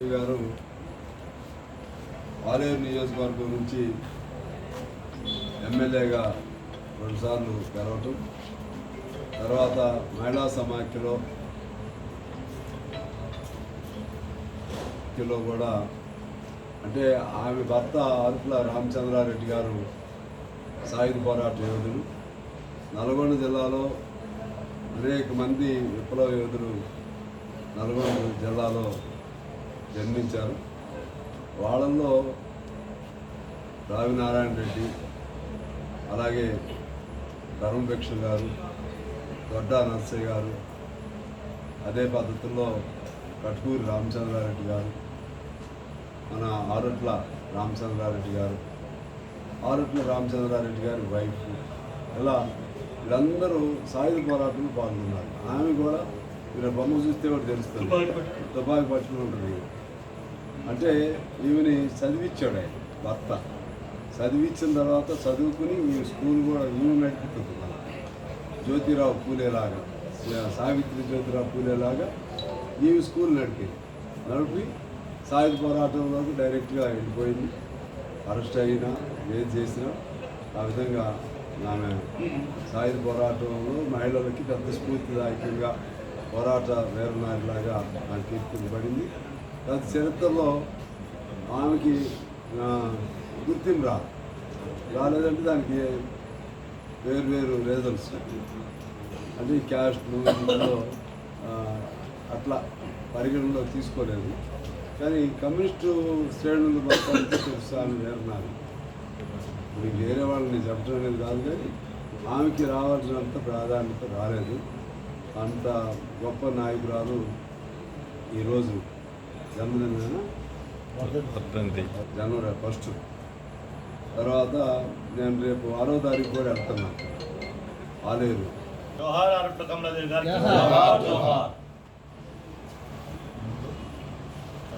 గారు ఆలేరు నియోజకవర్గం నుంచి ఎమ్మెల్యేగా రెండుసార్లు గెలవటం తర్వాత మహిళా సమాఖ్యలో కిలో కూడా. అంటే ఆమె భర్త అరుపుల రామచంద్రారెడ్డి గారు సాయుధ పోరాట యోధులు. నల్గొండ జిల్లాలో అనేక మంది విప్లవ యోధులు నల్గొండ జిల్లాలో జన్మించారు. వాళ్ళల్లో రావినారాయణ రెడ్డి అలాగే ధర్మభిక్ష గారు దొడ్డా నర్సయ్య గారు అదే పద్ధతిలో కట్కూరి రామచంద్రారెడ్డి గారు మన ఆరుట్ల రామచంద్రారెడ్డి గారు ఆరుట్ల రామచంద్రారెడ్డి గారి వైఫ్ ఇలా వీళ్ళందరూ సాయుధ పోరాటంలో పాల్గొన్నారు. ఆమె కూడా వీళ్ళ బొమ్మ చూస్తే కూడా తెలుస్తుంది. తుపాకి పట్టుకుని ఉంటుంది. అంటే ఈమెని చదివించాడు ఆయన భర్త. చదివించిన తర్వాత చదువుకుని ఈ స్కూల్ కూడా ఈమె నడిపిస్తుంది మన జ్యోతిరావు పూలేలాగా సావిత్రి జ్యోతిరావు పూలేలాగా ఈమె స్కూల్ నడిపి నడిపి సాయుధ పోరాటంలోకి డైరెక్ట్గా వెళ్ళిపోయింది. అరెస్ట్ అయినా ఏది చేసినా ఆ విధంగా ఆమె సాయుధ పోరాటంలో మహిళలకి పెద్ద స్ఫూర్తిదాయకంగా పోరాట వీరనారిలాగా ఆమె కీర్తింపబడింది గత చరిత్రలో ఆమెకి గుర్తింపు రాదు. రాలేదంటే దానికి వేరు వేరు రీజన్స్ అంటే క్యాస్ట్ అట్లా పరిగణలో తీసుకోలేదు. కానీ కమ్యూనిస్టు శ్రేణులు మొత్తానికి తెలుసు ఆమె ఇప్పుడు వేరే వాళ్ళని చెప్పడం అనేది కాదు కానీ ఆమెకి రావాల్సినంత ప్రాధాన్యత రాలేదు. అంత గొప్ప నాయకురాలు ఈరోజు జన్మదిన జనవరి ఫస్ట్ తర్వాత నేను రేపు ఆరో తారీఖు కూడా వెళ్తున్నాను ఆలేరు. జోహార్. జోహార్, జోహార్.